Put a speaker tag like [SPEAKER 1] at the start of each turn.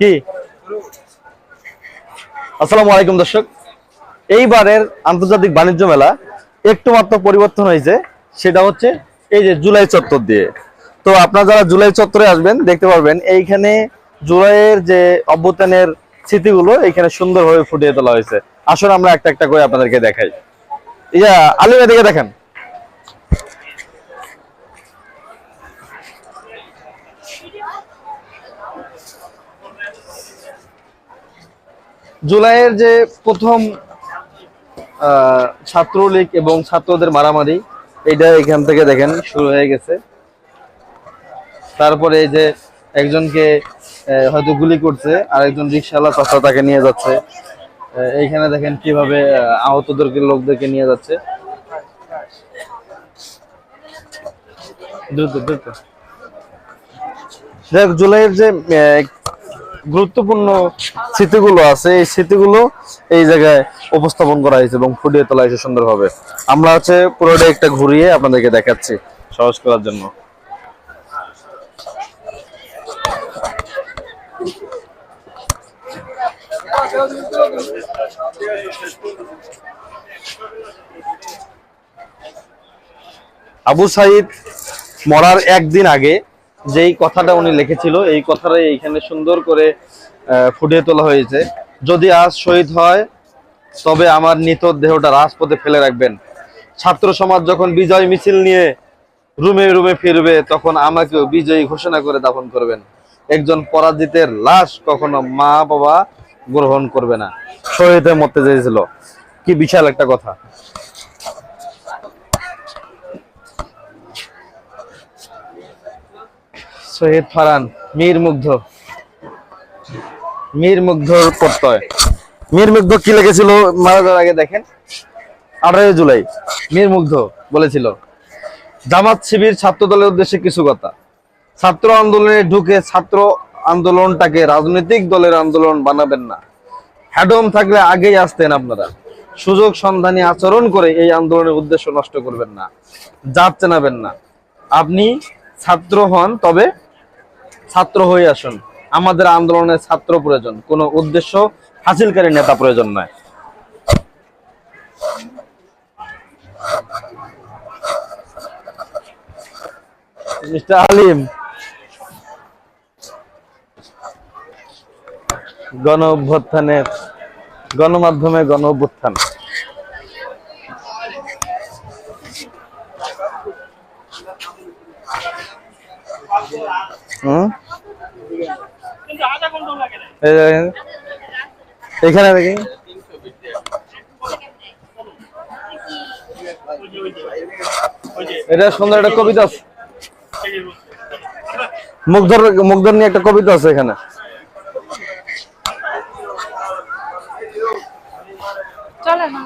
[SPEAKER 1] কি? আসসালামু আলাইকুম, দর্শক। এইবারের আন্তর্জাতিক বাণিজ্য মেলা পরিবর্তন হয়েছে, সেটা হচ্ছে এই যে জুলাই চত্বর দিয়ে। তো আপনারা যারা জুলাই চত্বরে আসবেন, দেখতে পারবেন, এইখানে জুলাইয়ের যে অভ্যুত্থানের স্মৃতিগুলো এখানে সুন্দরভাবে ফুটিয়ে তোলা হয়েছে। আসুন আমরা একটা একটা করে আপনাদেরকে দেখাই। ইয়া আলিমা দেখেন। জুলাইয়ের যে প্রথম ছাত্রলীগ এবং ছাত্রদের মারামারি এটা এখান থেকে দেখেন শুরু হয়ে গেছে। তারপরে এই যে একজনকে হয়তো গুলি করছে আর একজন রিক্সাওয়ালা চাষা তাকে নিয়ে যাচ্ছে। এইখানে দেখেন কীভাবে আহ, আহতদেরকে লোকদেরকে নিয়ে যাচ্ছে। দ্রুত দ্রুত। দেখ জুলাইয়ের যে গুরুত্বপূর্ণ স্মৃতিগুলো আছে। এই স্মৃতিগুলো এই জায়গায় উপস্থাপন করা হয়েছে এবং ফুটিয়ে তোলা হয়েছে সুন্দরভাবে। আমরা হচ্ছে পুরোটা একটা ঘুরিয়ে আপনাদেরকে দেখাচ্ছি সহজ করার জন্য। আবু সাইদ মরার একদিন আগে যেই কথাটা উনি লিখেছিল, এই কথাটাই এইখানে সুন্দর করে ফুটিয়ে তোলা হয়েছে। যদি আজ শহীদ হয়, তবে আমার নিত দেহটা রাজপথে ফেলে রাখবেন। ছাত্র সমাজ যখন বিজয় মিছিল নিয়ে রুমে রুমে ফিরবে, তখন আমাকেও বিজয়ী ঘোষণা করে দাফন করবেন। একজন পরাজিতের লাশ কখনো মা বাবা গ্রহণ করবে না। শহীদের মরতে চেয়েছিল। কি বিশাল একটা কথা। শহীদ ফারান মীর মুগ্ধ। মীর মুগ্ধ প্রত্যয়। মীর মুগ্ধ কি লিখেছিল মারা যাওয়ার আগে দেখেন। আঠারোই জুলাই। মীর মুগ্ধ বলেছিল জামাত শিবির ছাত্র দলের উদ্দেশ্যে কিছু কথা। ছাত্র আন্দোলনে ঢুকে ছাত্র আন্দোলনটাকে রাজনৈতিক দলের আন্দোলন বানাবেন না। হ্যাডম থাকলে আগেই আসতেন আপনারা। সুযোগ সন্ধানী আচরণ করে এই আন্দোলনের উদ্দেশ্য নষ্ট করবেন না। জাত চেনাবেন না। আপনি ছাত্র হন তবে ছাত্র হয়ে আসুন। আমাদের আন্দোলনের ছাত্র প্রয়োজন। কোনো উদ্দেশ্য হাসিলকারী নেতা প্রয়োজন নয়। আলিম গণ অভ্যুত্থানের গণমাধ্যমে গণ অভ্যুত্থান হুম। এখানে দেখি। এটা সুন্দর একটা কবিতা আছে। মুগ্ধর মুগ্ধর নিয়ে একটা কবিতা আছে এখানে।
[SPEAKER 2] চলে না